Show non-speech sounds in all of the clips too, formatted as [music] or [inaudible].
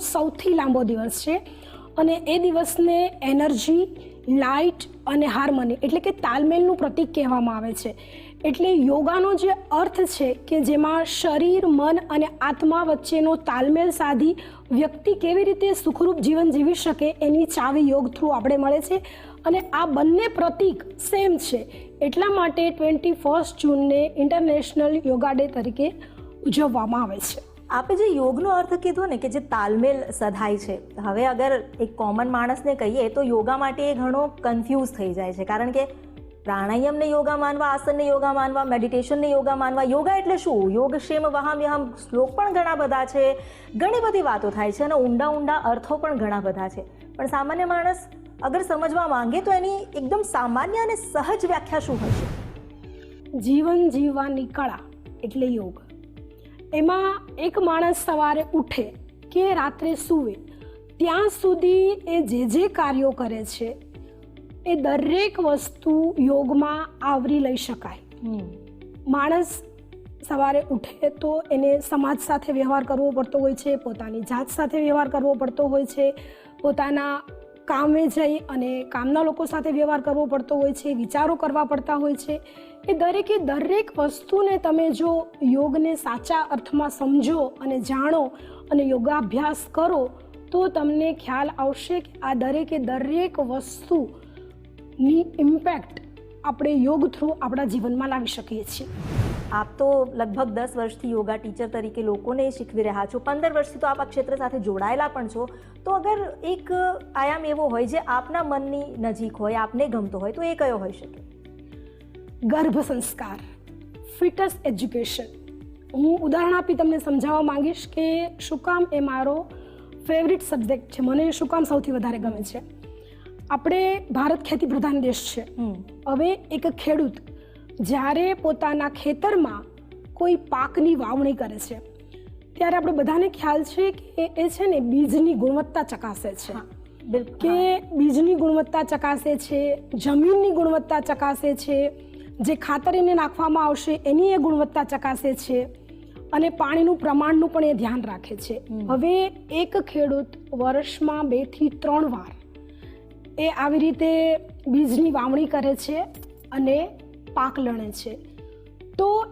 સૌથી લાંબો દિવસ છે અને એ દિવસને એનર્જી, લાઇટ અને હાર્મની એટલે કે તાલમેલનું પ્રતીક કહેવામાં આવે છે. એટલે યોગાનો જે અર્થ છે કે જેમાં શરીર, મન અને આત્મા વચ્ચેનો તાલમેલ સાધી વ્યક્તિ કેવી રીતે સુખરૂપ જીવન જીવી શકે એની ચાવી યોગ થ્રુ આપણે મળે છે અને આ બંને પ્રતીક સેમ છે. એટલા માટે ટ્વેન્ટી ફર્સ્ટ જૂનને ઇન્ટરનેશનલ યોગા ડે તરીકે ઉજવવામાં આવે છે. આપે જે યોગનો અર્થ કીધો ને કે જે તાલમેલ સધાય છે, હવે અગર એક કોમન માણસને કહીએ તો યોગા માટે એ ઘણો કન્ફ્યુઝ થઈ જાય છે. કારણ કે પ્રાણાયામને યોગા માનવા, આસનને યોગા માનવા મેડિટેશનને યોગા માનવા, યોગા એટલે શું? યોગ, ક્ષેમ, વહામ શ્લોક પણ ઘણા બધા છે, ઘણી બધી વાતો થાય છે અને ઊંડા ઊંડા અર્થો પણ ઘણા બધા છે. પણ સામાન્ય માણસ અગર સમજવા માંગે તો એની એકદમ સામાન્ય અને સહજ વ્યાખ્યા શું હશે? જીવન જીવવાની કળા એટલે યોગ. એમાં એક માણસ સવારે ઉઠે કે રાત્રે સૂવે ત્યાં સુધી એ જે જે કાર્યો કરે છે એ દરેક વસ્તુ યોગમાં આવરી લઈ શકાય. માણસ સવારે ઉઠે તો એને સમાજ સાથે વ્યવહાર કરવો પડતો હોય છે પોતાની જાત સાથે વ્યવહાર કરવો પડતો હોય છે પોતાના કામે જઈ અને કામના લોકો સાથે વ્યવહાર કરવો પડતો હોય છે વિચારો કરવા પડતા હોય છે એ દરેકે દરેક વસ્તુને તમે જો યોગને સાચા અર્થમાં સમજો અને જાણો અને યોગાભ્યાસ કરો, તો તમને ખ્યાલ આવશે કે આ દરેકે દરેક વસ્તુની ઇમ્પેક્ટ આપણે યોગ થ્રુ આપણા જીવનમાં લાવી શકીએ છીએ. આપ તો લગભગ દસ વર્ષથી યોગા ટીચર તરીકે લોકોને શીખવી રહ્યા છો. પંદર વર્ષથી તો આપ આ ક્ષેત્ર સાથે જોડાયેલા પણ છો. તો અગર એક આયામ એવો હોય જે આપના મનની નજીક હોય, આપને ગમતો હોય, તો એ કયો હોઈ શકે? ગર્ભ સંસ્કાર ફિટસ એજ્યુકેશન. હું ઉદાહરણ આપી તમને સમજાવવા માંગીશ કે શું કામ એ મારો ફેવરિટ સબ્જેક્ટ છે. મને શું કામ સૌથી વધારે ગમે છે. આપણે ભારત ખેતી પ્રધાન દેશ છે. હવે એક ખેડૂત જ્યારે પોતાના ખેતરમાં કોઈ પાકની વાવણી કરે છે ત્યારે આપણે બધાને ખ્યાલ છે કે એ છે ને બીજની ગુણવત્તા ચકાસે છે. કે બીજની ગુણવત્તા ચકાસે છે જમીનની ગુણવત્તા ચકાસે છે જે ખાતર એને નાખવામાં આવશે એની એ ગુણવત્તા ચકાસે છે અને પાણીનું પ્રમાણનું પણ એ ધ્યાન રાખે છે. હવે એક ખેડૂત વર્ષમાં બેથી ત્રણ વાર એ આવી રીતે બીજની વાવણી કરે છે અને પાક લણે છે. તો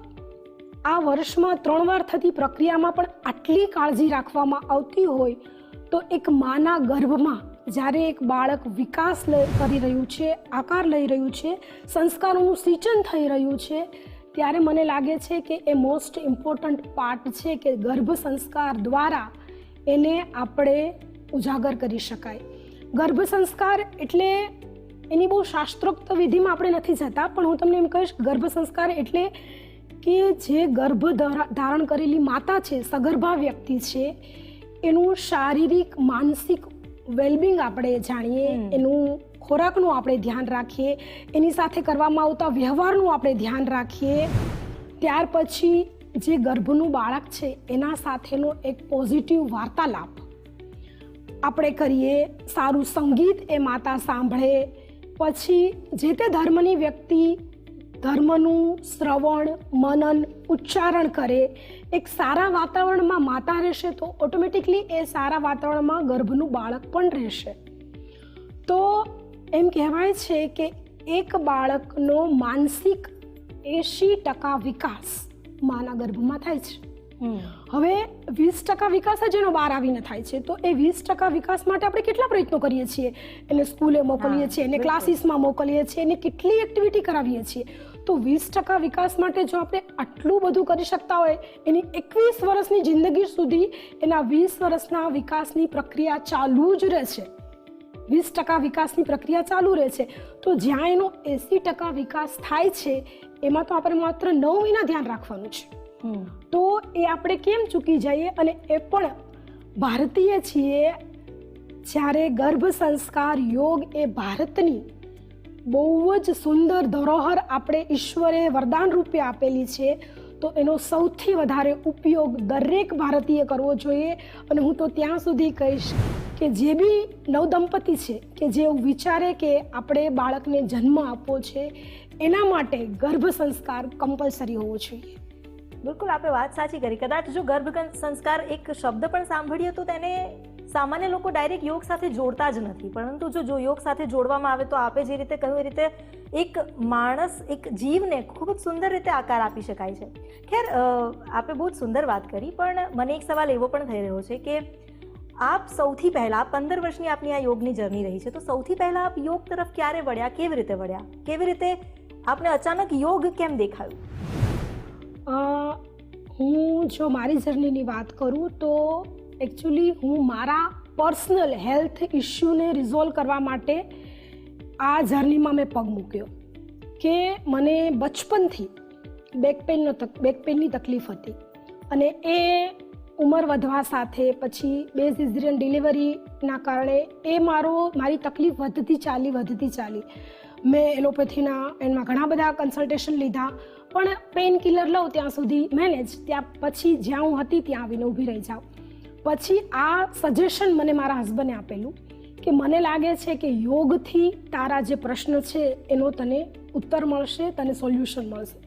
આ વર્ષમાં ત્રણ વાર થતી પ્રક્રિયામાં પણ આટલી કાળજી રાખવામાં આવતી હોય તો એક માના ગર્ભમાં જ્યારે એક બાળક વિકાસ કરી રહ્યું છે, આકાર લઈ રહ્યું છે, સંસ્કારોનું સિંચન થઈ રહ્યું છે, ત્યારે મને લાગે છે કે એ મોસ્ટ ઇમ્પોર્ટન્ટ પાર્ટ છે કે ગર્ભ સંસ્કાર દ્વારા એને આપણે ઉજાગર કરી શકાય. ગર્ભ સંસ્કાર એટલે એની બહુ શાસ્ત્રોક્ત વિધિમાં આપણે નથી જતા, પણ હું તમને એમ કહીશ, ગર્ભ સંસ્કાર એટલે કે જે ગર્ભ ધરા- ધારણ કરેલી માતા છે, સગર્ભા વ્યક્તિ છે, એનું શારીરિક, માનસિક વેલબિંગ આપણે જાણીએ એનું ખોરાકનું આપણે ધ્યાન રાખીએ એની સાથે કરવામાં આવતા વ્યવહારનું આપણે ધ્યાન રાખીએ. ત્યાર પછી જે ગર્ભનું બાળક છે એના સાથેનો એક પોઝિટિવ વાર્તાલાપ આપણે કરીએ. સારું સંગીત એ માતા સાંભળે. પછી જે તે ધર્મની વ્યક્તિ ધર્મનું શ્રવણ, મનન, ઉચ્ચારણ કરે. એક સારા વાતાવરણમાં માતા રહેશે તો ઓટોમેટિકલી એ સારા વાતાવરણમાં ગર્ભનું બાળક પણ રહેશે. તો એમ કહેવાય છે કે એક બાળકનો માનસિક એંશી ટકા વિકાસ માના ગર્ભમાં થાય છે. હવે વીસ ટકા વિકાસ જ એનો બહાર આવીને થાય છે. તો એ વીસ ટકા વિકાસ માટે આપણે કેટલા પ્રયત્નો કરીએ છીએ? એને સ્કૂલે મોકલીએ છીએ એને ક્લાસીસમાં મોકલીએ છીએ એને કેટલી એક્ટિવિટી કરાવીએ છીએ? તો વીસ ટકા વિકાસ માટે જો આપણે આટલું બધું કરી શકતા હોય એની એકવીસ વર્ષની જિંદગી સુધી એના વીસ વર્ષના વિકાસની પ્રક્રિયા ચાલુ જ રહે છે વીસ ટકા વિકાસની પ્રક્રિયા ચાલુ રહે છે તો જ્યાં એનો એંસી ટકા વિકાસ થાય છે એમાં તો આપણે માત્ર નવ મહિના ધ્યાન રાખવાનું છે. તો એ આપણે કેમ ચૂકી જઈએ અને એ પણ ભારતીય છીએ. જ્યારે ગર્ભ સંસ્કાર યોગ એ ભારતની બહુ જ સુંદર ધરોહર આપણે ઈશ્વરે વરદાન રૂપે આપેલી છે, તો એનો સૌથી વધારે ઉપયોગ દરેક ભારતીય કરવો જોઈએ. અને હું તો ત્યાં સુધી કહીશ કે જે બી નવદંપતિ છે, કે જે એવું વિચારે કે આપણે બાળકને જન્મ આપવો છે, એના માટે ગર્ભ સંસ્કાર કમ્પલસરી હોવો જોઈએ. બિલકુલ આપણે વાત સાચી કરી. કદાચ જો ગર્ભ સંસ્કાર એક શબ્દ પણ સાંભળીએ તો તેને સામાન્ય લોકો ડાયરેક્ટ યોગ સાથે જોડતા જ નથી. પરંતુ જો જો યોગ સાથે જોડવામાં આવે તો આપે જે રીતે કહ્યું એ રીતે એક માણસ, એક જીવને ખૂબ જ સુંદર રીતે આકાર આપી શકાય છે. ખેર આપે બહુ જ સુંદર વાત કરી, પણ મને એક સવાલ એવો પણ થઈ રહ્યો છે કે આપ સૌથી પહેલાં પંદર વર્ષની આપની આ યોગની જર્ની રહી છે, તો સૌથી પહેલાં આપ યોગ તરફ ક્યારે વળ્યા, કેવી રીતે વળ્યા? કેવી રીતે આપને અચાનક યોગ કેમ દેખાયું? હું જો મારી જર્નીની વાત કરું તો એકચ્યુઅલી હું મારા પર્સનલ હેલ્થ ઇશ્યુને રિઝોલ્વ કરવા માટે આ જર્નીમાં મેં પગ મૂક્યો. કે મને બચપનથી બેક પેનનો બેક પેનની તકલીફ હતી. અને એ ઉંમર વધવા સાથે પછી બે સિઝરિયન ડિલિવરીના કારણે એ મારો, મારી તકલીફ વધતી ચાલી વધતી ચાલી. મેં એલોપેથીના એમાં ઘણા બધા કન્સલ્ટેશન લીધા. પણ પેઇન કિલર લઉં ત્યાં સુધી મેનેજ ત્યાં પછી જ્યાં હું હતી ત્યાં આવીને ઊભી રહી જાઉં. પછી આ સજેશન મને મારા હસબન્ડે આપેલું કે મને લાગે છે કે યોગથી તારા જે પ્રશ્ન છે એનો તને ઉત્તર મળશે, તને સોલ્યુશન મળશે.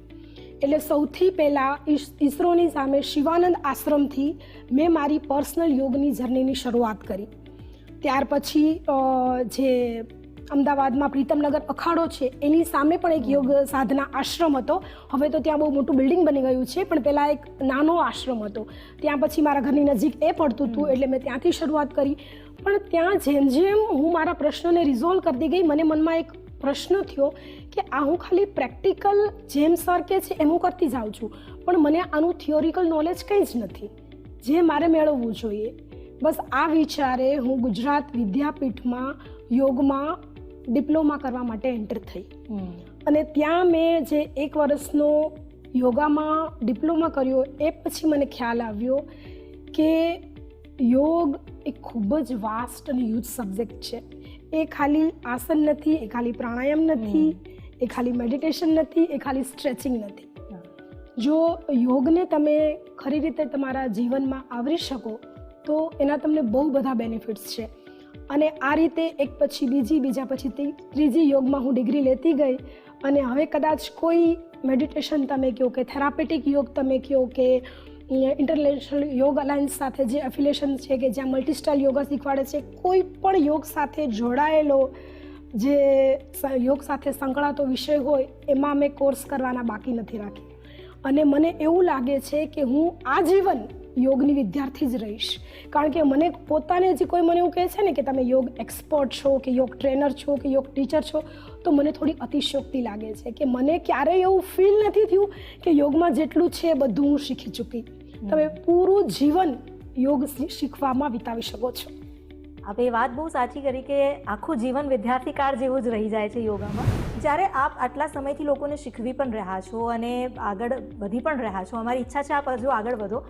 એટલે સૌથી પહેલાં ઈસરોની સામે શિવાનંદ આશ્રમથી મેં મારી પર્સનલ યોગની જર્નીની શરૂઆત કરી. ત્યાર પછી જે અમદાવાદમાં પ્રીતમનગર અખાડો છે, એની સામે પણ એક યોગ સાધના આશ્રમ હતો. હવે તો ત્યાં બહુ મોટું બિલ્ડિંગ બની ગયું છે, પણ પહેલાં એક નાનો આશ્રમ હતો. ત્યાં પછી મારા ઘરની નજીક એ પડતું હતું, એટલે મેં ત્યાંથી શરૂઆત કરી. પણ ત્યાં જેમ જેમ હું મારા પ્રશ્નોને રિઝોલ્વ કરતી ગઈ, મને મનમાં એક પ્રશ્ન થયો કે આ હું ખાલી પ્રેક્ટિકલ જેમ સર કે છે એમ હું કરતી જાઉં છું, પણ મને આનું થિયોરિકલ નોલેજ કંઈ જ નથી. જે મારે મેળવવું જોઈએ. બસ આ વિચારે હું ગુજરાત વિદ્યાપીઠમાં યોગમાં ડિપ્લોમા કરવા માટે એન્ટર થઈ. અને ત્યાં મેં જે એક વર્ષનો યોગામાં ડિપ્લોમા કર્યો એ પછી મને ખ્યાલ આવ્યો કે યોગ એ ખૂબ જ વાસ્ટ અને યુથ સબ્જેક્ટ છે. એ ખાલી આસન નથી એ ખાલી પ્રાણાયામ નથી એ ખાલી મેડિટેશન નથી એ ખાલી સ્ટ્રેચિંગ નથી. જો યોગને તમે ખરી રીતે તમારા જીવનમાં આવરી શકો તો એના તમને બહુ બધા બેનિફિટ્સ છે. અને આ રીતે એક પછી બીજી, બીજા પછી ત્રીજી યોગમાં હું ડિગ્રી લેતી ગઈ અને હવે કદાચ કોઈ મેડિટેશન તમે કહો કે થેરાપેટિક યોગ તમે કહો કે ઇન્ટરનેશનલ યોગ અલાયન્સ સાથે જે એફિલેશન છે કે જ્યાં મલ્ટીસ્ટાઇલ યોગા શીખવાડે છે, કોઈ પણ યોગ સાથે જોડાયેલો જે યોગ સાથે સંકળાતો વિષય હોય, એમાં મેં કોર્સ કરવાના બાકી નથી રાખી અને મને એવું લાગે છે કે હું આજીવન યોગની વિદ્યાર્થી જ રહીશ. કારણ કે મને પોતાને જે કોઈ મને એવું કહે છે ને કે તમે યોગ એક્સપર્ટ છો કે યોગ ટ્રેનર છો કે યોગ ટીચર છો તો મને થોડી અતિશયોક્તિ લાગે છે કે મને ક્યારેય એવું ફીલ નથી થયું કે યોગમાં જેટલું છે એ બધું હું શીખી ચૂકી. તમે પૂરું જીવન યોગ શીખવામાં વિતાવી શકો છો. આપે એ વાત બહુ સાચી કરી કે આખું જીવન વિદ્યાર્થી કાળ જેવું જ રહી જાય છે યોગામાં. જ્યારે આપ આટલા સમયથી લોકોને શીખવી પણ રહ્યા છો અને આગળ વધી પણ રહ્યા છો અમારી ઈચ્છા છે આપ હજુ આગળ વધો.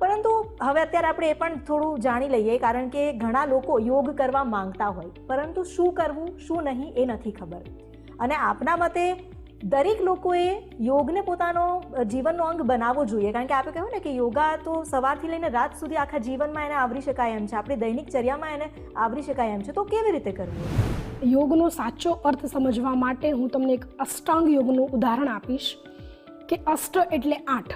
પરંતુ હવે અત્યારે આપણે એ પણ થોડું જાણી લઈએ, કારણ કે ઘણા લોકો યોગ કરવા માંગતા હોય. પરંતુ શું કરવું, શું નહીં એ નથી ખબર. અને આપના મતે દરેક લોકોએ યોગને પોતાનો જીવનનો અંગ બનાવવો જોઈએ. કારણ કે આપણે કહ્યું ને કે યોગા તો સવારથી લઈને રાત સુધી આખા જીવનમાં એને આવરી શકાય એમ છે. આપણી દૈનિક ચર્યામાં એને આવરી શકાય એમ છે. તો કેવી રીતે કરવું? યોગનો સાચો અર્થ સમજવા માટે હું તમને એક અષ્ટાંગ યોગનું ઉદાહરણ આપીશ. કે અષ્ટ એટલે આઠ.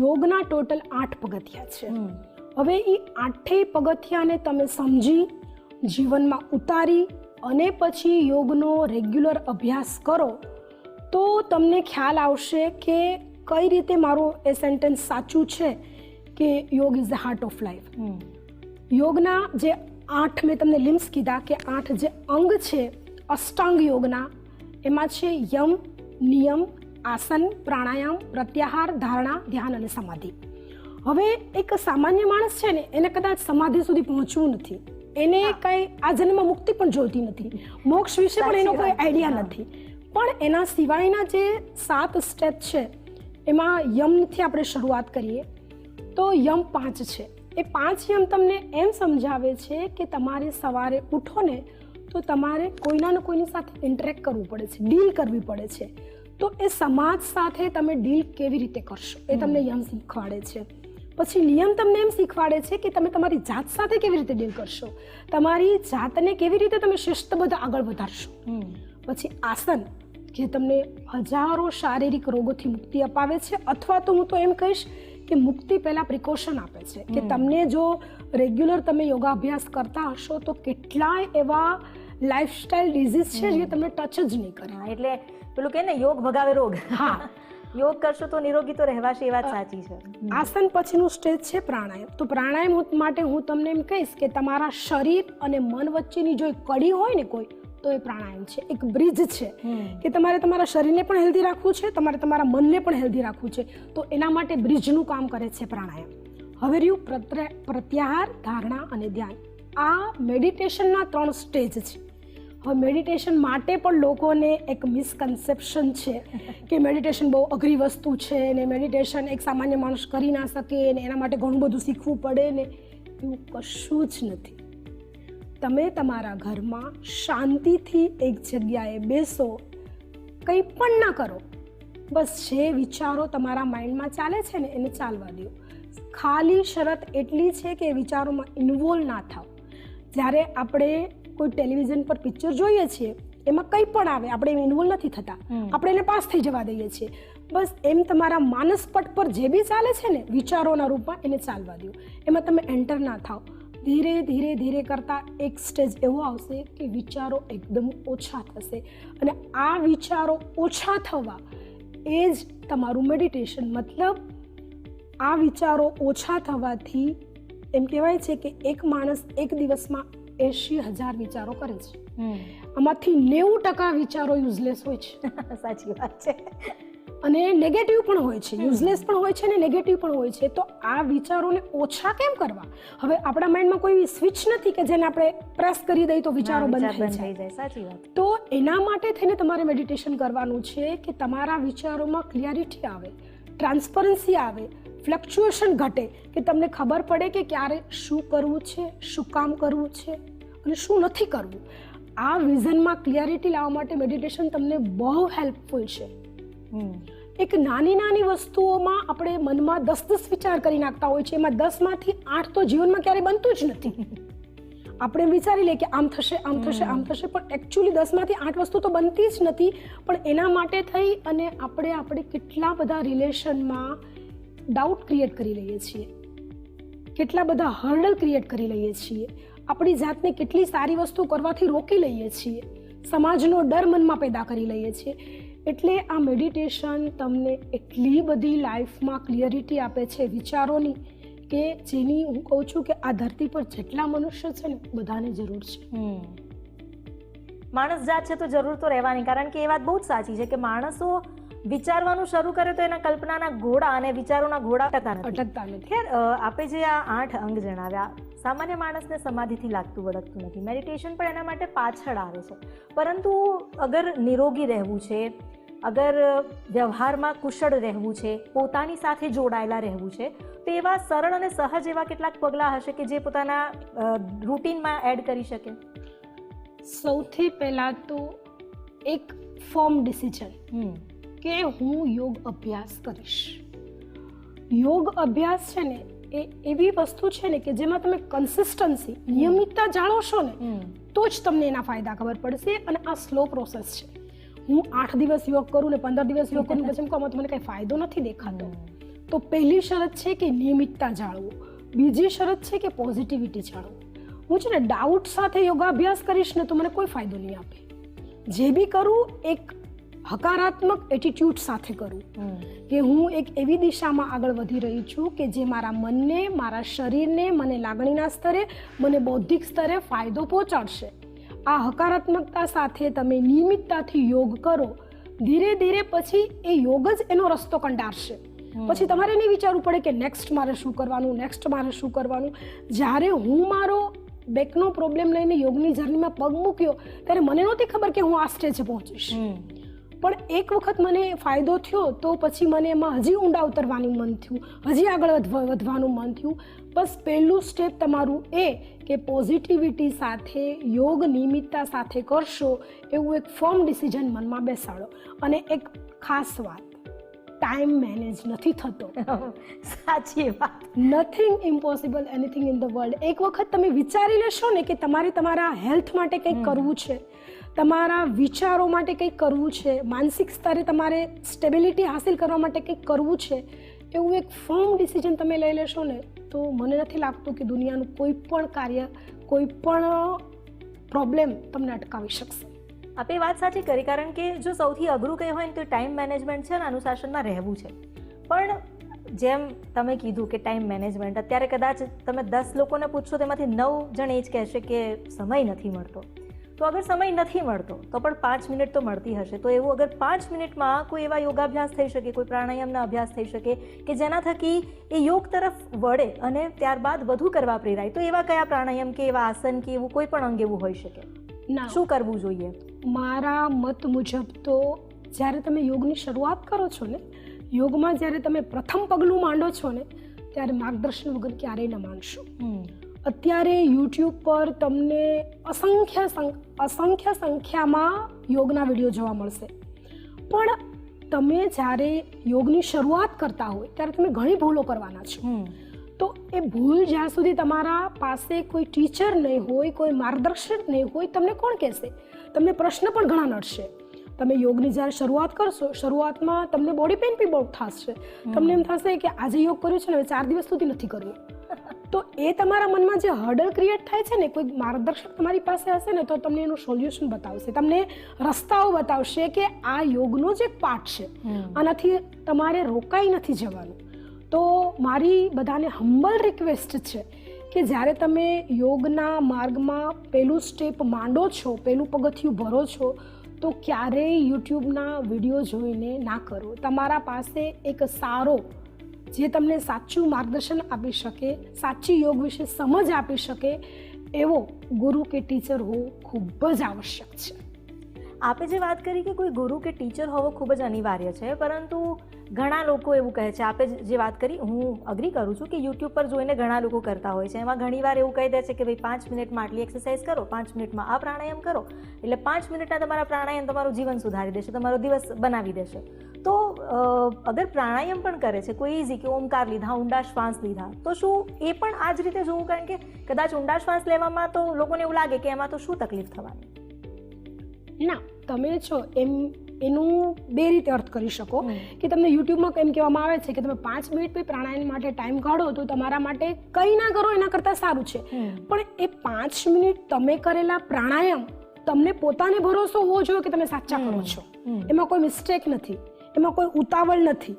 યોગના ટોટલ આઠ પગથિયા છે. હવે એ આઠેય પગથિયાને તમે સમજી જીવનમાં ઉતારી અને પછી યોગનો રેગ્યુલર અભ્યાસ કરો તો તમને ખ્યાલ આવશે કે કઈ રીતે મારું એ સેન્ટેન્સ સાચું છે કે યોગ is the heart of life. યોગના જે આઠ મેં તમને લિમ્સ કીધા કે આઠ જે અંગ છે અષ્ટાંગ યોગના એમાં છે યમ નિયમ આસન પ્રાણાયામ પ્રત્યાહાર ધારણા ધ્યાન અને સમાધિ. હવે એક સામાન્ય માણસ છે ને એને કદાચ સમાધિ સુધી પહોંચવું નથી. એને કઈ આ જન્મમાં મુક્તિ પણ જોઈતી નથી. મોક્ષ વિશે પણ એનો કોઈ આઈડિયા નથી. પણ એના સિવાયના જે સાત સ્ટેપ છે એમાં યમથી આપણે શરૂઆત કરીએ. તો યમ પાંચ છે. એ પાંચ યમ તમને એમ સમજાવે છે કે તમારે સવારે ઉઠો ને તો તમારે કોઈના ને કોઈની સાથે ઇન્ટરેક્ટ કરવું પડે છે ડીલ કરવી પડે છે. તો એ સમાજ સાથે તમે ડીલ કેવી રીતે કરશો? એ તમને યમ શીખવાડે છે. પછી નિયમ તમને એમ શીખવાડે છે કે તમે તમારી જાત સાથે કેવી રીતે ડીલ કરશો? તમારી જાતને કેવી રીતે તમે શિસ્તબદ્ધ આગળ વધારશો? પછી આસન જે તમને હજારો શારીરિક રોગોથી મુક્તિ અપાવે છે અથવા તો હું તો એમ કહીશ કે મુક્તિ પહેલાં પ્રિકોશન આપે છે કે તમને જો રેગ્યુલર તમે યોગાભ્યાસ કરતા હશો તો કેટલાય એવા લાઇફસ્ટાઇલ ડિઝીઝ છે જે તમને ટચ જ નહીં કરે. એટલે પેલું કે ને યોગ ભગાવે રોગ. હા. [laughs] યોગ કરશો તો નિરોગી તો રહેવાશે એ વાત સાચી છે. આસન પછીનું સ્ટેજ છે પ્રાણાયામ. તો પ્રાણાયામ માટે હું તમને એમ કહીશ કે તમારા શરીર અને મન વચ્ચેની જો કડી હોય ને કોઈ તો એ પ્રાણાયામ છે. એક બ્રિજ છે કે તમારે તમારા શરીરને પણ હેલ્ધી રાખવું છે તમારે તમારા મનને પણ હેલ્ધી રાખવું છે. તો એના માટે બ્રિજનું કામ કરે છે પ્રાણાયામ. હવે રહ્યું પ્રત્યાહાર ધારણા અને ધ્યાન. આ મેડિટેશનના ત્રણ સ્ટેજ છે. હવે મેડિટેશન માટે પણ લોકોને એક મિસકન્સેપ્શન છે કે મેડિટેશન બહુ અઘરી વસ્તુ છે ને મેડિટેશન એક સામાન્ય માણસ કરી ના શકે ને એના માટે ઘણું બધું શીખવું પડે ને એવું કશું જ નથી. તમે તમારા ઘરમાં શાંતિથી એક જગ્યાએ બેસો, કંઈ પણ ના કરો, બસ જે વિચારો તમારા માઇન્ડમાં ચાલે છે ને એને ચાલવા દો. ખાલી શરત એટલી છે કે વિચારોમાં ઇન્વોલ્વ ના થાવ જ્યારે આપણે કોઈ ટેલિવિઝન પર પિક્ચર જોઈએ છીએ એમાં કંઈ પણ આવે આપણે ઇન્વોલ્વ નથી થતા. આપણે એને પાસ થઈ જવા દઈએ છીએ. બસ એમ તમારા માનસપટ પર જે બી ચાલે છે ને વિચારોના રૂપમાં એને ચાલવા દો. એમાં તમે એન્ટર ના થાવ ધીરે ધીરે ધીરે કરતાં એક સ્ટેજ એવો આવશે કે વિચારો એકદમ ઓછા થશે. અને આ વિચારો ઓછા થવા એ જ તમારું મેડિટેશન મતલબ આ વિચારો ઓછા થવાથી એમ કહેવાય છે કે એક માણસ એક દિવસમાં એંશી હજાર વિચારો કરે છે. આમાંથી નેવું ટકા વિચારો યુઝલેસ હોય છે. [laughs] સાચી વાત છે. અને નેગેટિવ પણ હોય છે. યુઝલેસ પણ હોય છે અને નેગેટિવ પણ હોય છે. તો આ વિચારોને ઓછા કેમ કરવા? હવે આપણા માઇન્ડમાં કોઈ સ્વિચ નથી કે જેને આપણે પ્રેસ કરી દઈએ તો વિચારો બંધ થઈ જાય. સાચી વાત. તો એના માટે થઈને તમારે મેડિટેશન કરવાનું છે કે તમારા વિચારોમાં ક્લિયરિટી આવે ટ્રાન્સપરન્સી આવે ફ્લક્ચ્યુએશન ઘટે કે તમને ખબર પડે કે ક્યારે શું કરવું છે શું કામ કરવું છે અને શું નથી કરવું. આ વિઝનમાં ક્લિયરિટી લાવવા માટે મેડિટેશન તમને બહુ હેલ્પફુલ છે. એક નાની નાની વસ્તુઓમાં આપણે મનમાં દસ દસ વિચાર કરી નાખતા હોય છે એમાં દસમાંથી આઠ તો જીવનમાં ક્યારેય બનતું જ નથી. [laughs] આપણે વિચારી લઈએ કે આમ થશે આમ થશે આમ થશે પણ એકચ્યુઅલી દસમાંથી આઠ વસ્તુ તો બનતી જ નથી. પણ એના માટે થઈ અને આપણે આપણે કેટલા બધા રિલેશનમાં ડાઉટ ક્રિએટ કરી લઈએ છીએ. કેટલા બધા હર્ડલ ક્રિએટ કરી લઈએ છીએ. આપણી જાતને કેટલી સારી વસ્તુ કરવાથી રોકી લઈએ છીએ. સમાજનો ડર મનમાં પેદા કરી લઈએ છીએ. એટલે આ મેડિટેશન તમને એટલી બધી લાઈફમાં ક્લિયરિટી આપે છે, વિચારોની, કે જેની હું કહું છું કે આ ધરતી પર જેટલા મનુષ્ય છે ને, બધાને જરૂર છે. માણસ જાત છે તો જરૂર તો રહેવાની, કારણ કે એ વાત બહુ જ સાચી છે કે માણસો વિચારવાનું શરૂ કરે તો એના કલ્પનાના ઘોડા અને વિચારોના ઘોડા નથી. અટકતા નથી. ખેર આપણે જે આ આઠ અંગ જણાવ્યા સામાન્ય માણસને સમાધિથી લાગતું વળગતું નથી. મેડિટેશન પણ એના માટે પાછળ આવે છે. પરંતુ અગર નિરોગી રહેવું છે અગર વ્યવહારમાં કુશળ રહેવું છે પોતાની સાથે જોડાયેલા રહેવું છે તો એવા સરળ અને સહજ એવા કેટલાક પગલાં હશે કે જે પોતાના રૂટીનમાં એડ કરી શકે? સૌથી પહેલાં તો એક ફોર્મ ડિસિઝન. કે હું યોગ અભ્યાસ કરીશ. યોગ અભ્યાસ છે ને એ એવી વસ્તુ છે ને કે જેમાં તમે કન્સિસ્ટન્સી નિયમિતતા જાણો ને તો જ તમને એના ફાયદા ખબર પડશે અને આ સ્લો પ્રોસેસ છે. હું આઠ દિવસ યોગ કરું ને પંદર દિવસ યોગ કરું પછી કહું, મને કંઈ ફાયદો નથી દેખાતો. તો પહેલી શરત છે કે નિયમિતતા જાળવો. બીજી શરત છે કે પોઝિટિવિટી જાળવો. હું છે ને ડાઉટ સાથે યોગાભ્યાસ કરીશ ને તો મને કોઈ ફાયદો નહીં આપે. જે બી કરું એક હકારાત્મક એટીટ્યુડ સાથે કરું. કે હું એક એવી દિશામાં આગળ વધી રહી છું કે જે મારા મનને મારા શરીરને મને લાગણીના સ્તરે મને બૌદ્ધિક સ્તરે ફાયદો પહોંચાડશે. આ હકારાત્મકતા સાથે તમે નિયમિતતાથી યોગ કરો. ધીરે ધીરે પછી એ યોગ જ એનો રસ્તો કંડારશે. પછી તમારે નહીં વિચારવું પડે કે નેક્સ્ટ મારે શું કરવાનું નેક્સ્ટ મારે શું કરવાનું. જ્યારે હું મારો બેકનો પ્રોબ્લેમ લઈને યોગની જર્નીમાં પગ મૂક્યો ત્યારે મને નહોતી ખબર કે હું આ સ્ટેજે પહોંચીશ. પણ એક વખત મને ફાયદો થયો તો પછી મને એમાં હજી ઊંડા ઉતરવાનું મન થયું. હજી આગળ વધવા- વધવાનું મન થયું. બસ પહેલું સ્ટેપ તમારું એ કે પોઝિટિવિટી સાથે, યોગ નિયમિતતા સાથે કરશો એવું એક ફર્મ ડિસિઝન મનમાં બેસાડો. અને એક ખાસ વાત ટાઈમ મેનેજ નથી થતો. [laughs] સાચી વાત. Nothing impossible anything in the world એક વખત તમે વિચારી લેશો ને કે તમારે તમારા હેલ્થ માટે કંઈક કરવું છે તમારા વિચારો માટે કંઈક કરવું છે માનસિક સ્તરે તમારે સ્ટેબિલિટી હાસિલ કરવા માટે કંઈક કરવું છે એવું એક ફર્મ ડિસિઝન તમે લઈ લેશો ને તો મને નથી લાગતું કે દુનિયાનું કોઈ પણ કાર્ય કોઈ પણ પ્રોબ્લેમ તમને અટકાવી શકશે. આપે વાત સાચી કરી કારણ કે જો સૌથી અઘરું કંઈ હોય ને તો ટાઈમ મેનેજમેન્ટ છે ને અનુશાસનમાં રહેવું છે. પણ જેમ તમે કીધું કે ટાઈમ મેનેજમેન્ટ અત્યારે કદાચ તમે દસ લોકોને પૂછશો તેમાંથી નવ જણ એ જ કહેશે કે સમય નથી મળતો. તો અગર સમય નથી મળતો તો પણ પાંચ મિનિટ તો મળતી હશે. તો એવું અગર પાંચ મિનિટમાં કોઈ એવા યોગાભ્યાસ થઈ શકે કોઈ પ્રાણાયામના અભ્યાસ થઈ શકે કે જેના થકી એ યોગ તરફ વળે અને ત્યારબાદ વધુ કરવા પ્રેરાય તો એવા કયા પ્રાણાયામ કે એવા આસન કે એવું કોઈ પણ અંગ એવું હોઈ શકે? શું કરવું જોઈએ? મારા મત મુજબ તો જ્યારે તમે યોગની શરૂઆત કરો છો ને યોગમાં જ્યારે તમે પ્રથમ પગલું માંડો છો ને ત્યારે માર્ગદર્શન વગર ક્યારેય ન માનશો અત્યારે યુટ્યુબ પર તમને અસંખ્ય અસંખ્ય સંખ્યામાં યોગના વીડિયો જોવા મળશે. પણ તમે જ્યારે યોગની શરૂઆત કરતા હોય ત્યારે તમે ઘણી ભૂલો કરવાના છો. તો એ ભૂલ જ્યાં સુધી તમારા પાસે કોઈ ટીચર નહીં હોય કોઈ માર્ગદર્શક નહીં હોય તમને કોણ કહેશે? તમને પ્રશ્ન પણ ઘણા નડશે. તમે યોગની જ્યારે શરૂઆત કરશો શરૂઆતમાં તમને બોડી પેઇન બી બહુ થશે. તમને એમ થશે કે આજે યોગ કર્યું છે ને હવે ચાર દિવસ સુધી નથી કર્યું. [laughs] તો એ તમારા મનમાં જે હર્ડલ ક્રિએટ થાય છે ને કોઈ માર્ગદર્શક તમારી પાસે હશે ને તો તમને એનું સોલ્યુશન બતાવશે. તમને રસ્તાઓ બતાવશે કે આ યોગનો જ એક પાર્ટ છે. આનાથી તમારે રોકાઈ નથી જવાનું. તો મારી બધાને હમ્બલ રિક્વેસ્ટ છે કે જ્યારે તમે યોગના માર્ગમાં પહેલું સ્ટેપ માંડો છો, પહેલું પગથિયું ભરો છો, તો ક્યારેય યુટ્યુબના વીડિયો જોઈને ના કરો. તમારા પાસે એક સારો, જે તમને સાચું માર્ગદર્શન આપી શકે, સાચી યોગ વિશે સમજ આપી શકે, એવો ગુરુ કે ટીચર હોવું ખૂબ જ આવશ્યક છે. આપે જે વાત કરી કે કોઈ ગુરુ કે ટીચર હોવો ખૂબ જ અનિવાર્ય છે, પરંતુ ઘણા લોકો એવું કહે છે. આપે જે વાત કરી, હું અગ્રી કરું છું કે યુટ્યુબ પર જોઈને ઘણા લોકો કરતા હોય છે. એમાં ઘણીવાર એવું કહી દે છે કે ભાઈ પાંચ મિનિટમાં આટલી એક્સરસાઇઝ કરો, પાંચ મિનિટમાં આ પ્રાણાયામ કરો. એટલે પાંચ મિનિટના તમારા પ્રાણાયામ તમારું જીવન સુધારી દેશે, તમારો દિવસ બનાવી દેશે. તો અગર પ્રાણાયામ પણ કરે છે, કોઈ ઇઝી કે ઓમકાર લીધા, ઊંડા શ્વાસ લીધા, તો શું એ પણ આ જ રીતે જોવું? કારણ કે કદાચ ઊંડા શ્વાસ લેવામાં તો લોકોને એવું લાગે કે એમાં તો શું તકલીફ થવાની? ના, તમે છો એમ એનું બે રીતે અર્થ કરી શકો. કે તમને યુટ્યુબમાં એમ કહેવામાં આવે છે કે તમે પાંચ મિનિટ પ્રાણાયામ માટે ટાઈમ કાઢો તો તમારા માટે કંઈ ના કરો એના કરતાં સારું છે. પણ એ પાંચ મિનિટ તમે કરેલા પ્રાણાયામ તમને પોતાને ભરોસો હોવો જોઈએ કે તમે સાચા કરો છો. એમાં કોઈ મિસ્ટેક નથી. એમાં કોઈ ઉતાવળ નથી.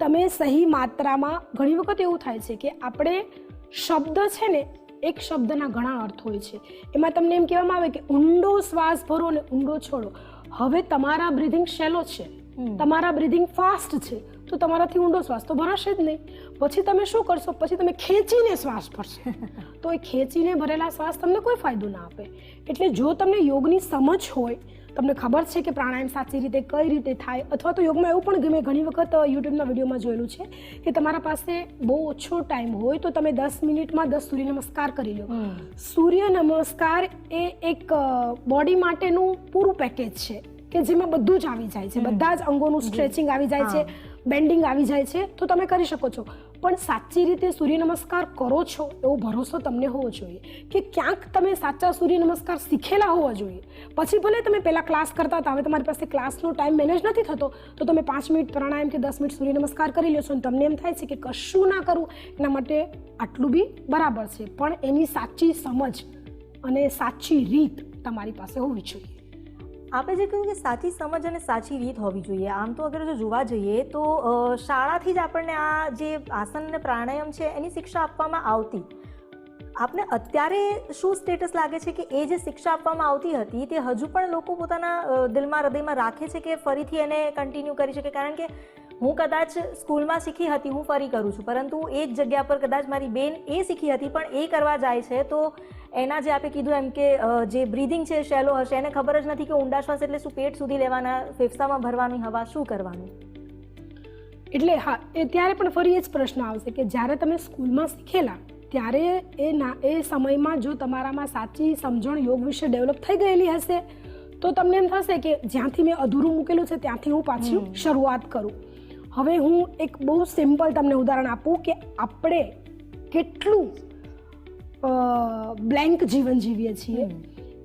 તમે સહી માત્રામાં ઘણી વખત એવું થાય છે કે આપણે શબ્દ છે ને એક શબ્દના ઘણા અર્થ હોય છે. એમાં તમને એમ કહેવામાં આવે કે ઊંડો શ્વાસ ભરો અને ઊંડો છોડો. હવે તમારા બ્રિધિંગ શેલો છે. તમારા બ્રિધિંગ ફાસ્ટ છે. તો તમારાથી ઊંડો શ્વાસ તો ભરાશે જ નહીં. પછી તમે શું કરશો? પછી તમે ખેંચીને શ્વાસ ભરશો. [laughs] તો એ ખેંચીને ભરેલા શ્વાસ તમને કોઈ ફાયદો ના આપે. એટલે જો તમને યોગની સમજ હોય તમને ખબર છે કે પ્રાણાયામ સાચી રીતે કઈ રીતે થાય? અથવા તો યોગમાં એવું પણ મેં ઘણી વખત યુટ્યુબના વિડીયોમાં જોયેલું છે કે તમારા પાસે બહુ ઓછો ટાઈમ હોય તો તમે દસ મિનિટમાં દસ સૂર્ય નમસ્કાર કરી લો. સૂર્ય નમસ્કાર એ એક બોડી માટેનું પૂરું પેકેજ છે કે જેમાં બધું જ આવી જાય છે. બધા જ અંગોનું સ્ટ્રેચિંગ આવી જાય છે બેન્ડિંગ આવી જાય છે. તો તમે કરી શકો છો. પણ સાચી રીતે સૂર્ય નમસ્કાર કરો છો એવો ભરોસો તમને હોવો જોઈએ કે ક્યાંક તમે સાચા સૂર્ય નમસ્કાર શીખેલા હોવા જોઈએ. પછી ભલે તમે પહેલાં ક્લાસ કરતા હતા, હવે તમારી પાસે ક્લાસનો ટાઈમ મેનેજ નથી થતો, તો તમે પાંચ મિનિટ પ્રાણાયામ કે દસ મિનિટ સૂર્ય નમસ્કાર કરી લો છો અને તમને એમ થાય છે કે કશું ના કરવું એના માટે આટલું બી બરાબર છે. પણ એની સાચી સમજ અને સાચી રીત તમારી પાસે હોવી જોઈએ. આપે જે કહ્યું કે સાચી સમજ અને સાચી રીત હોવી જોઈએ. આમ તો અગર જો જોવા જઈએ તો શાળાથી જ આપણને આ જે આસન અને પ્રાણાયામ છે એની શિક્ષા આપવામાં આવતી. આપને અત્યારે શું સ્ટેટસ લાગે છે કે એ જે શિક્ષા આપવામાં આવતી હતી તે હજુ પણ લોકો પોતાના દિલમાં, હૃદયમાં રાખે છે કે ફરીથી એને કન્ટિન્યુ કરી શકે? કારણ કે હું કદાચ સ્કૂલમાં શીખી હતી, હું ફરી કરું છું. પરંતુ એ જ જગ્યા પર કદાચ મારી બેન એ શીખી હતી, પણ એ કરવા જાય છે તો એના જે આપે કીધું એમ કે જે બ્રીધિંગ છે શેલો હશે એને ખબર જ નથી કે ઊંડા શ્વાસ એટલે શું પેટ સુધી લેવાના ફેફસામાં ભરવાની હવા શું કરવાનું? એટલે હા એ ત્યારે પણ ફરી એ જ પ્રશ્ન આવશે કે જ્યારે તમે સ્કૂલમાં શીખેલા ત્યારે એ ના એ સમયમાં જો તમારામાં સાચી સમજણ યોગ વિશે ડેવલપ થઈ ગયેલી હશે તો તમને એમ થશે કે જ્યાંથી મેં અધૂરું મૂકેલું છે ત્યાંથી હું પાછી શરૂઆત કરું. હવે હું એક બહુ સિમ્પલ તમને ઉદાહરણ આપું કે આપણે કેટલું બ્લેન્ક જીવન જીવીએ છીએ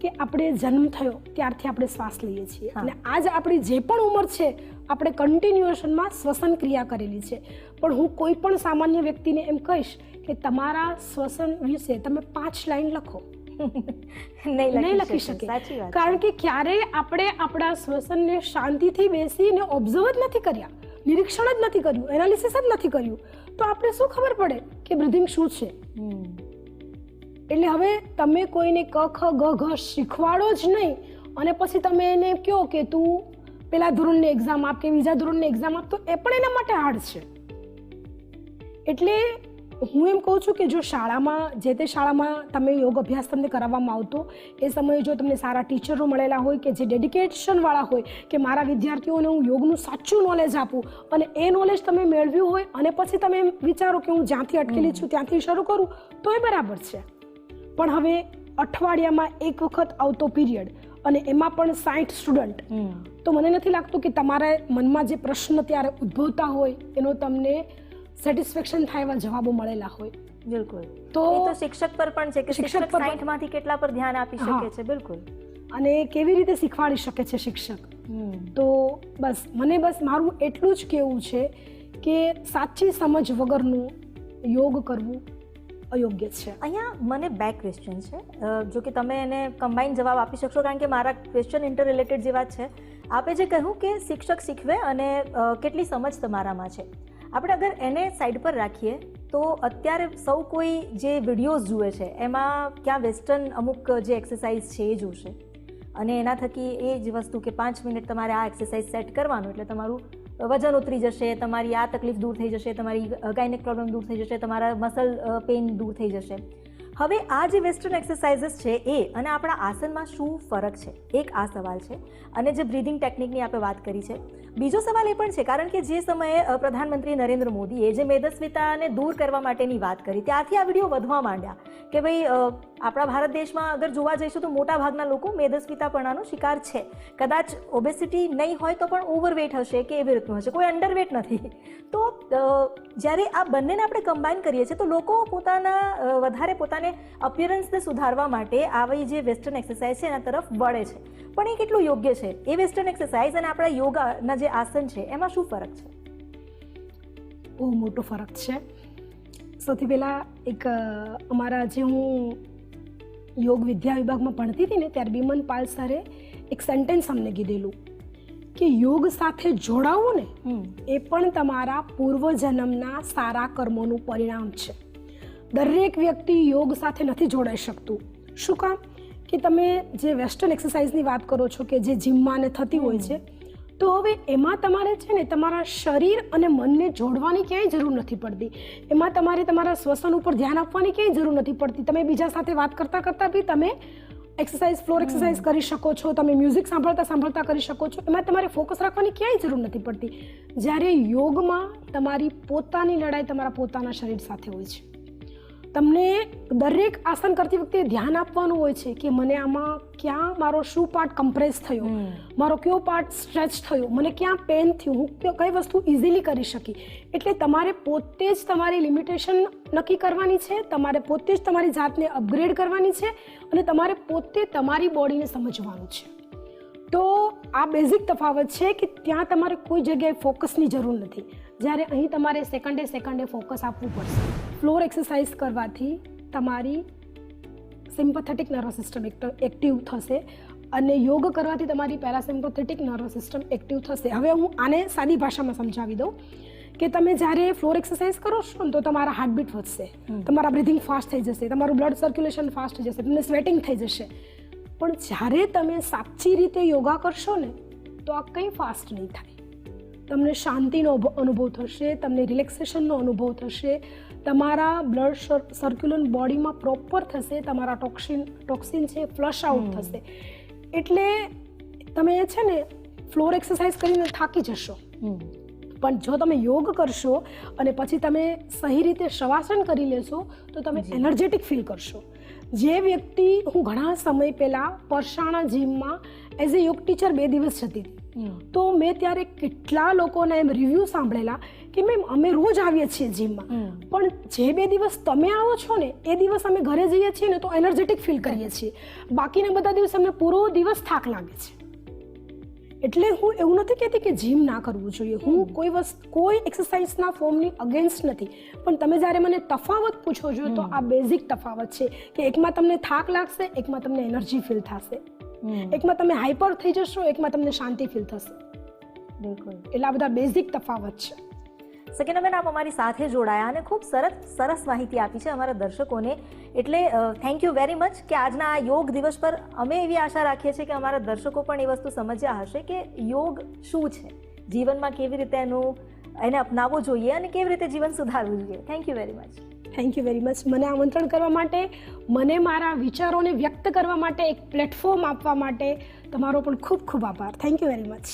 કે આપણે જન્મ થયો ત્યારથી આપણે શ્વાસ લઈએ છીએ. અને આજ આપણી જે પણ ઉંમર છે આપણે કન્ટિન્યુએશનમાં શ્વસન ક્રિયા કરેલી છે. પણ હું કોઈ પણ સામાન્ય વ્યક્તિને એમ કહીશ કે તમારા શ્વસન વિશે તમે પાંચ લાઈન લખો. [laughs] નહીં લખી શકે કારણ કે ક્યારેય આપણે આપણા શ્વસનને શાંતિથી બેસીને ઓબ્ઝર્વ જ નથી કર્યા. નિરીક્ષણ જ નથી કર્યું. એનાલિસિસ જ નથી કર્યું. તો આપણે શું ખબર પડે કે બ્રિધિંગ શું છે. એટલે હવે તમે કોઈને ક ખ ગ ઘ શીખવાડો જ નહીં. અને પછી તમે એને કહો કે તું પેલા ધોરણની એક્ઝામ આપ કે બીજા ધોરણની એક્ઝામ આપ તો એ પણ એના માટે હાર્ડ છે. એટલે હું એમ કહું છું કે જો શાળામાં જે તે શાળામાં તમે યોગ અભ્યાસ તમને કરાવવામાં આવતો એ સમયે જો તમને સારા ટીચરો મળેલા હોય કે જે ડેડિકેશનવાળા હોય કે મારા વિદ્યાર્થીઓને હું યોગનું સાચું નોલેજ આપું અને એ નોલેજ તમે મેળવ્યું હોય અને પછી તમે એમ વિચારો કે હું જ્યાંથી અટકેલી છું ત્યાંથી શરૂ કરું તો એ બરાબર છે. પણ હવે અઠવાડિયામાં એક વખત આવતો પીરિયડ અને એમાં પણ સાઠ સ્ટુડન્ટ. તો મને નથી લાગતું કે તમારા મનમાં જે પ્રશ્ન ત્યારે ઉદ્ભવતા હોય એનો તમને સેટિસ્ફેક્શન થાય એવા જવાબો મળેલા હોય. બિલકુલ. તો શિક્ષક પર પણ છે કે શિક્ષક પર પણ- 60 માંથી કેટલા પર ધ્યાન આપી શકે છે? બિલકુલ. અને કેવી રીતે શીખવાડી શકે છે શિક્ષક? તો બસ મને બસ મારું એટલું જ કહેવું છે કે સાચી સમજ વગરનું યોગ કરવું અયોગ્ય છે. અહીંયા મને બે ક્વેશ્ચન છે. જો કે તમે એને કમ્બાઈન જવાબ આપી શકશો કારણ કે મારા ક્વેશ્ચન ઇન્ટર રિલેટેડ જેવા છે. આપે જે કહ્યું કે શિક્ષક શીખવે અને કેટલી સમજ તમારામાં છે. આપણે અગર એને સાઈડ પર રાખીએ, તો અત્યારે સૌ કોઈ જે વિડીયોઝ જુએ છે, એમાં ક્યાં વેસ્ટર્ન અમુક જે એક્સરસાઇઝ છે એ જોશે. અને એના થકી એ જ વસ્તુ કે પાંચ મિનિટ તમારે આ એક્સરસાઇઝ સેટ કરવાનું, એટલે તમારું વજન ઉતરી જશે, તમારી આ તકલીફ દૂર થઈ જશે, તમારી ગાયનેક પ્રોબ્લેમ દૂર થઈ જશે, તમારા મસલ પેઇન દૂર થઈ જશે. હવે આ જે વેસ્ટર્ન એક્સરસાઇઝીસ છે એ અને આપણા આસનમાં શું ફરક છે? એક આ સવાલ છે અને જે બ્રીધિંગ ટેકનિકની આપણે વાત કરી છે. બીજો સવાલ એ પણ છે, કારણ કે જે સમયે પ્રધાનમંત્રી નરેન્દ્ર મોદીએ જે મેદસ્વીતાને દૂર કરવા માટેની વાત કરી ત્યારથી આ વીડિયો વધવા માંડ્યા કે ભાઈ આપણા ભારત દેશમાં અગર જોવા જઈશું તો મોટા ભાગના લોકો મેદસ્વીતાપણાનો શિકાર છે. કદાચ ઓબેસિટી નહીં હોય તો પણ ઓવરવેટ હશે કે એવી રીતનું હશે. કોઈ અંડરવેટ નથી. તો જ્યારે આ બંનેને આપણે કમ્બાઈન કરીએ છીએ તો લોકો પોતાના વધારે પોતાને અપિયરન્સને સુધારવા માટે આવી જે વેસ્ટર્ન એક્સરસાઇઝ છે એના તરફ વળે છે. પણ એ કેટલું યોગ્ય છે? એ વેસ્ટર્ન એક્સરસાઇઝ અને આપણા યોગાના જે આસન છે, એમાં શું ફરક છે? બહુ મોટો ફરક છે. સૌથી પહેલાં એક અમારા જે હું યોગ વિદ્યા વિભાગમાં ભણતી હતી ને ત્યારે બિમન પાલ સરે એક સેન્ટેન્સ અમને કીધેલું કે યોગ સાથે જોડાવવું ને એ પણ તમારા પૂર્વજન્મના સારા કર્મોનું પરિણામ છે. દરેક વ્યક્તિ યોગ સાથે નથી જોડાઈ શકતું. શું કામ? કે તમે જે વેસ્ટર્ન એક્સરસાઇઝની વાત કરો છો કે જે જીમમાં ને થતી હોય છે તો હવે એમાં તમારે છે ને તમારા શરીર અને મનને જોડવાની ક્યાંય જરૂર નથી પડતી. એમાં તમારે તમારા શ્વસન ઉપર ધ્યાન આપવાની ક્યાંય જરૂર નથી પડતી. તમે બીજા સાથે વાત કરતાં કરતાં બી તમે એક્સરસાઇઝ ફ્લોર એક્સરસાઇઝ કરી શકો છો તમે મ્યુઝિક સાંભળતા સાંભળતા કરી શકો છો. એમાં તમારે ફોકસ રાખવાની ક્યાંય જરૂર નથી પડતી. જ્યારે યોગમાં તમારી પોતાની લડાઈ તમારા પોતાના શરીર સાથે હોય છે. તમને દરેક આસન કરતી વખતે ધ્યાન આપવાનું હોય છે કે મને આમાં ક્યાં મારો શું પાર્ટ કમ્પ્રેસ થયો? મારો કયો પાર્ટ સ્ટ્રેચ થયો? મને ક્યાં પેન થયું? હું કઈ વસ્તુ ઇઝીલી કરી શકી? એટલે તમારે પોતે જ તમારી લિમિટેશન નક્કી કરવાની છે તમારે પોતે જ તમારી જાતને અપગ્રેડ કરવાની છે અને તમારે પોતે તમારી બોડીને સમજવાનું છે. તો આ બેઝિક તફાવત છે કે ત્યાં તમારે કોઈ જગ્યાએ ફોકસની જરૂર નથી. જ્યારે અહીં તમારે સેકન્ડે સેકન્ડે ફોકસ આપવું પડશે. ફ્લોર એક્સરસાઇઝ કરવાથી તમારી સિમ્પથેટિક નર્વસ સિસ્ટમ એક્ટિવ થશે અને યોગ કરવાથી તમારી પેરાસિમ્પથેટિક નર્વસ સિસ્ટમ એક્ટિવ થશે. હવે હું આને સાદી ભાષામાં સમજાવી દઉં કે તમે જ્યારે ફ્લોર એક્સરસાઇઝ કરો છો ને તો તમારા હાર્ટબીટ વધશે. તમારા બ્રિધિંગ ફાસ્ટ થઈ જશે તમારું બ્લડ સર્ક્યુલેશન ફાસ્ટ થઈ જશે તમને સ્વેટિંગ થઈ જશે. પણ જ્યારે તમે સાચી રીતે યોગા કરશો ને તો આ કંઈ ફાસ્ટ નહીં થાય. તમને શાંતિનો અનુભવ થશે તમને રિલેક્સેશનનો અનુભવ થશે તમારા બ્લડ સર્ક્યુલન બોડીમાં પ્રોપર થશે તમારા ટોક્સિન ટોક્સિન છે ફ્લશ આઉટ થશે. એટલે તમે છે ને ફ્લોર એક્સરસાઇઝ કરીને થાકી જશો. પણ જો તમે યોગ કરશો અને પછી તમે સહી રીતે શવાસન કરી લેશો તો તમે એનર્જેટિક ફીલ કરશો. જે વ્યક્તિ હું ઘણા સમય પહેલાં પરસાણા જીમમાં એઝ એ યોગ ટીચર બે દિવસ જતી હતી. તો મેં ત્યારે કેટલા લોકોના એમ રિવ્યૂ સાંભળેલા કે મેમ અમે રોજ આવીએ છીએ જીમમાં પણ જે બે દિવસ તમે આવો છો ને એ દિવસ અમે ઘરે જઈએ છીએ ને તો એનર્જેટિક ફીલ કરીએ છીએ. બાકીના બધા દિવસ અમને પૂરો દિવસ થાક લાગે છે. એટલે હું એવું નથી કહેતી કે જીમ ના કરવું જોઈએ. હું કોઈ વસ્તુ કોઈ એક્સરસાઇઝના ફોર્મની અગેન્સ્ટ નથી. પણ તમે જ્યારે મને તફાવત પૂછો છો તો આ બેઝિક તફાવત છે કે એકમાં તમને થાક લાગશે એકમાં તમને એનર્જી ફીલ થશે. એકમાં તમે હાઈપર થઈ જશો એકમાં તમને શાંતિ ફીલ થશે. બિલકુલ. એટલે આ બધા બેઝિક તફાવત છે. સકીનાબેન આપ અમારી સાથે જોડાયા અને ખૂબ સરસ સરસ માહિતી આપી છે અમારા દર્શકોને. એટલે થેન્ક યુ વેરી મચ કે આજના આ યોગ દિવસ પર અમે એવી આશા રાખીએ છીએ કે અમારા દર્શકો પણ એ વસ્તુ સમજ્યા હશે કે યોગ શું છે? જીવનમાં કેવી રીતે એનું, એને અપનાવવું જોઈએ અને કેવી રીતે જીવન સુધારવું જોઈએ. Thank you very much thank you very much મને આમંત્રણ કરવા માટે, મને મારા વિચારોને વ્યક્ત કરવા માટે એક પ્લેટફોર્મ આપવા માટે તમારો પણ ખૂબ ખૂબ આભાર. થેન્ક યુ વેરી મચ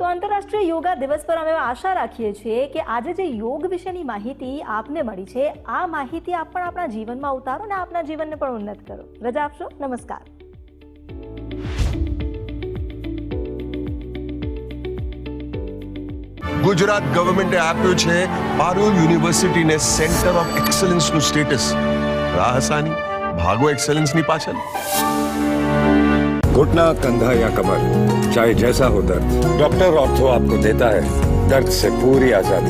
તો આંતરરાષ્ટ્રીય યોગા દિવસ પર અમે આશા રાખીએ છીએ કે આજે જે યોગ વિશેની માહિતી આપને મળી છે, આ માહિતી આપ પણ આપણા જીવનમાં ઉતારો અને આપના જીવનને પણ ઉન્નત કરો. રજા આપશો? નમસ્કાર. ગુજરાત ગવર્મેન્ટે આપ્યું છે પારુલ યુનિવર્સિટીને સેન્ટર ઓફ એક્સલન્સનું સ્ટેટસ રાહસાની, ભાગો એક્સલન્સની પાછળ. घुटना कंधा या कमर चाहे जैसा हो दर्द डॉक्टर ऑर्थो आपको देता है दर्द से पूरी आजादी